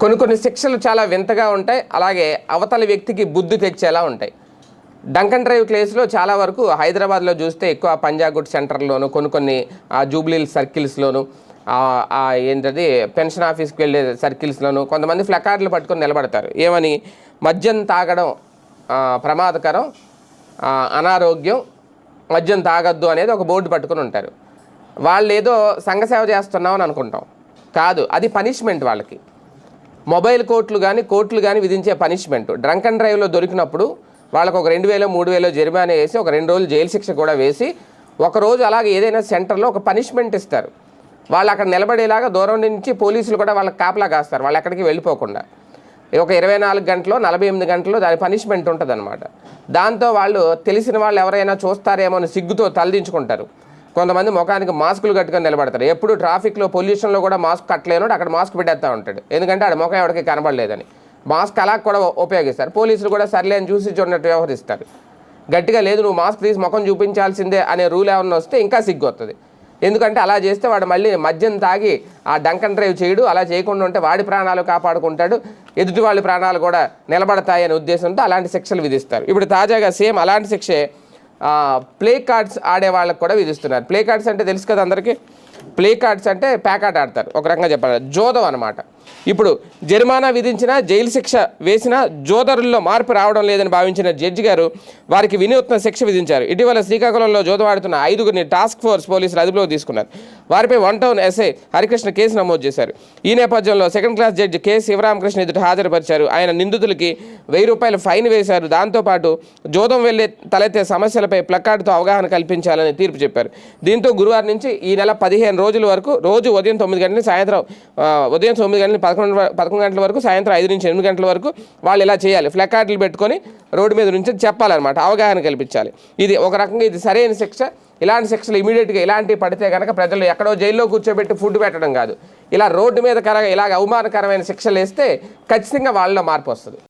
కొన్ని కొన్ని శిక్షలు చాలా వింతగా ఉంటాయి. అలాగే అవతల వ్యక్తికి బుద్ధి తెచ్చేలా ఉంటాయి. డంకన్ డ్రైవ్ కేసులో చాలా వరకు హైదరాబాద్లో చూస్తే ఎక్కువ పంజాగుట్ సెంటర్లోను కొన్ని కొన్ని ఆ, సర్కిల్స్లోను ఏంటది పెన్షన్ ఆఫీస్కి వెళ్ళే సర్కిల్స్లోను కొంతమంది ఫ్లకార్డులు పట్టుకొని నిలబడతారు. ఏమని? మద్యం తాగడం ప్రమాదకరం అనారోగ్యం మద్యం తాగొద్దు అనేది ఒక బోర్డు పట్టుకొని ఉంటారు. వాళ్ళు ఏదో సంఘసేవ చేస్తున్నాం అని అనుకుంటాం. కాదు అది పనిష్మెంట్ వాళ్ళకి. మొబైల్ కోర్టులు కానీ కోర్టులు కానీ విధించే పనిష్మెంట్. డ్రంక్ అండ్ డ్రైవ్లో దొరికినప్పుడు వాళ్ళకు ఒక రెండు వేలో మూడు వేలో జరిమానా వేసి ఒక రెండు రోజులు జైలు శిక్ష కూడా వేసి ఒక రోజు అలాగే ఏదైనా సెంటర్లో ఒక పనిష్మెంట్ ఇస్తారు. వాళ్ళు అక్కడ నిలబడేలాగా దూరం నుంచి పోలీసులు కూడా వాళ్ళకి కాపలా కాస్తారు. వాళ్ళు ఎక్కడికి వెళ్ళిపోకుండా. ఒక ఇరవై నాలుగు గంటలు నలభై ఎనిమిది గంటలు దాని పనిష్మెంట్ ఉంటుంది అనమాట దాంతో వాళ్ళు తెలిసిన వాళ్ళు ఎవరైనా చూస్తారేమో అని సిగ్గుతో తలదించుకుంటారు. కొంతమంది ముఖానికి మాస్కులు కట్టుకొని నిలబడతారు. ఎప్పుడు ట్రాఫిక్లో పొల్యూషన్లో కూడా మాస్క్ కట్టలేనోడు అక్కడ మాస్క్ పెట్టేస్తూ ఉంటాడు. ఎందుకంటే ఆడ ముఖం ఎవరికి కనబడలేదని. మాస్క్ అలా కూడా ఉపయోగిస్తారు. పోలీసులు కూడా సర్లే అని చూసి చూడనట్టు వ్యవహరిస్తారు. గట్టిగా లేదు నువ్వు మాస్క్ తీసి ముఖం చూపించాల్సిందే అనే రూల్ ఏమన్నా వస్తే ఇంకా సిగ్గొస్తుంది ఎందుకంటే అలా చేస్తే వాడు మళ్ళీ మద్యం తాగి ఆ డంకన్ డ్రైవ్ చేయడు. అలా చేయకుండా ఉంటే వాడి ప్రాణాలు కాపాడుకుంటాడు. ఎదుటి వాళ్ళ ప్రాణాలు కూడా నిలబడతాయి అనే ఉద్దేశంతో అలాంటి శిక్షలు విధిస్తారు. ఇప్పుడు తాజాగా సేమ్ అలాంటి శిక్షే ప్లే కార్డ్స్ ఆడే వాళ్ళకి కూడా విధిస్తున్నారు. ప్లే కార్డ్స్ అంటే తెలుసు కదా అందరికీ? ప్లే కార్డ్స్ అంటే ప్యాకాట్ ఆడతారు. ఒక రకంగా చెప్పాలి జోదం అనమాట ఇప్పుడు జరిమానా విధించిన జైలు శిక్ష వేసిన జోదరుల్లో మార్పు రావడం లేదని భావించిన జడ్జి గారు వారికి వినూత్న శిక్ష విధించారు. ఇటీవల శ్రీకాకుళంలో జోదవాడుతున్న ఐదుగురిని టాస్క్ ఫోర్స్ పోలీసులు అదుపులోకి తీసుకున్నారు. వారిపై one town SI Harikrishna case నమోదు చేశారు. ఈ నేపథ్యంలో second class judge K Sivaramakrishna ఎదుట హాజరుపరిచారు. ఆయన నిందితులకి వెయ్యి రూపాయలు ఫైన్ వేశారు. దాంతోపాటు జోదం వెళ్ళే తలెత్తే సమస్యలపై ప్లకార్డుతో అవగాహన కల్పించాలని తీర్పు చెప్పారు. దీంతో గురువారం నుంచి ఈ నెల పదిహేను రోజుల వరకు రోజు ఉదయం తొమ్మిది గంటల సాయంత్రం ఉదయం తొమ్మిది గంటల పదకొండు పదకొండు గంటల వరకు సాయంత్రం ఐదు నుంచి ఎనిమిది గంటల వరకు వాళ్ళు ఇలా చేయాలి. ఫ్లెకార్డులు పెట్టుకొని రోడ్డు మీద నుంచి చెప్పాలన్నమాట అవగాహన కల్పించాలి. ఇది ఒక రకంగా ఇది సరైన శిక్ష. ఇలాంటి శిక్షలు ఇమీడియట్గా ఇలాంటివి పడితే కనుక ప్రజలు ఎక్కడో జైల్లో కూర్చోబెట్టి ఫుడ్ పెట్టడం కాదు. ఇలా రోడ్డు మీద కర ఇలాగ అవమానకరమైన శిక్షలు వేస్తే ఖచ్చితంగా వాళ్ళలో మార్పు వస్తుంది.